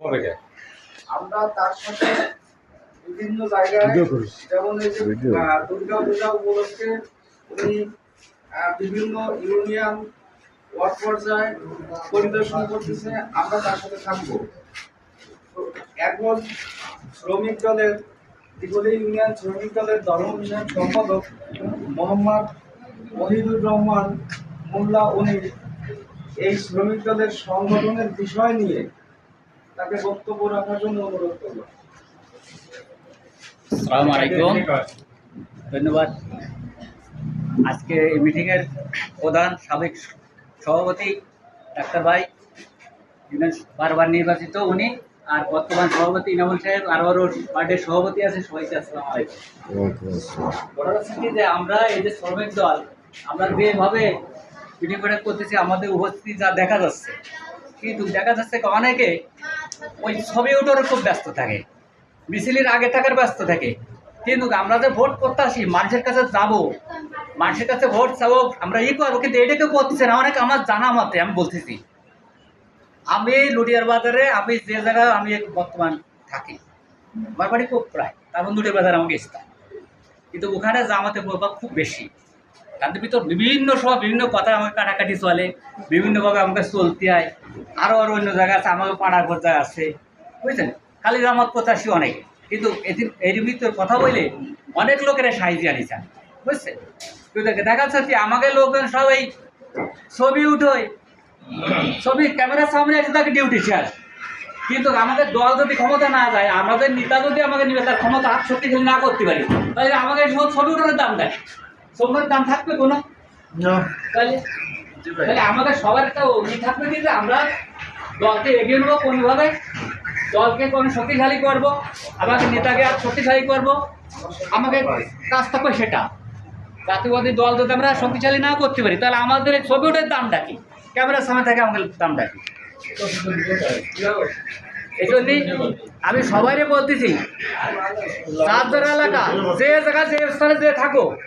আমরা তার সাথে বিভিন্ন জায়গায় যেমন এই যে দুর্গা পূজা উপলক্ষে উনি বিভিন্ন ইউনিয়ন ওয়ার্ড পর্যায়ে পরিদর্শন করতেছে আমরা তার সাথে থাকব। এখন শ্রমিক দলের দিগলি ইউনিয়ন শ্রমিক দলের ধর্ম বিষয়ক সম্পাদক মোহাম্মদ মহিদুর রহমান মোল্লা উনি এই শ্রমিক দলের সংগঠনের বিষয় নিয়ে তাকে বক্তব্য রাখার জন্য অনুরোধ করব। আসসালামু আলাইকুম। ধন্যবাদ। আজকে এই মিটিংয়ের প্রধান সাবেক সভাপতি ডাক্তার ভাই বারবার নির্বাচিত উনি আর বর্তমান সভাপতি ইনামুল সাহেব আর আরও পার্টির সভাপতি আছে সবাইকে আসসালামু হচ্ছে কি যে আমরা এই যে শ্রমিক দল আমরা যেভাবে মিটিং করতেছি আমাদের উপস্থিতি যা দেখা যাচ্ছে কিন্তু দেখা যাচ্ছে অনেকে ওই ছবি ওঠারও খুব ব্যস্ত থাকে। মিছিলের আগে থাকার ব্যস্ত থাকে। কিন্তু আমরা যে ভোট করতে আসি, মানুষের কাছে যাব, মানুষের কাছে ভোট চাবো, আমরা ই করব, কিন্তু এটাকে করতেছে না। অনেক আমার জানা মতে, আমি বলতেছি। আমি লুটিয়ার বাজারে, আমি যে জায়গায় আমি বর্তমান থাকি, আমার বাড়ি খুব প্রায় তারপর লুটিয়ার বাজার আমাকে স্থান কিন্তু ওখানে জামাতে প্রভাব খুব বেশি। তাদের ভিতর বিভিন্ন সময় বিভিন্ন কথা আমাকে কাটাকাটি চলে, বিভিন্নভাবে আমাকে চলতে হয়। আরও আরও অন্য জায়গা আছে, আমাকে ঘর জায়গা আছে, বুঝছেন? খালি জামাত প্রত্যাশী অনেকে। কিন্তু এদিন এর ভিতর কথা বলে অনেক লোকেরা সাহায্য আনিছেন বুঝছেন? কিন্তু দেখা যাচ্ছে কি আমাকে লোকজন সবাই ছবি উঠোয় ছবি ক্যামেরার সামনে এসে তাকে ডিউটি শেয়ার। কিন্তু আমাদের দল যদি ক্ষমতা না যায়, আমাদের নেতা যদি আমাকে নিবে, তার ক্ষমতা হাত শক্তিশালী না করতে পারি। তাহলে আমাকে ছবি উঠানোর দাম দেয়। ছবির দাম থাকবে কোনো? তাহলে তাহলে আমাদের সবার একটা ই থাকবে কি যে আমরা দলকে এগিয়ে নেব কোনোভাবে? দলকে কোনো শক্তিশালী করব? আমাকে নেতাকে আর শক্তিশালী করব? আমাকে কাজ থাকবে সেটা। জাতীয়বাদী দল যদি আমরা শক্তিশালী না করতে পারি তাহলে আমাদের এই ছবি ওটার দামটা কি? ক্যামেরার সামনে থাকে আমাদের দাম কি? এই জন্যই আমি সবাইরে বলতেছি চার এলাকা যে জায়গা যে স্থানে যে থাকো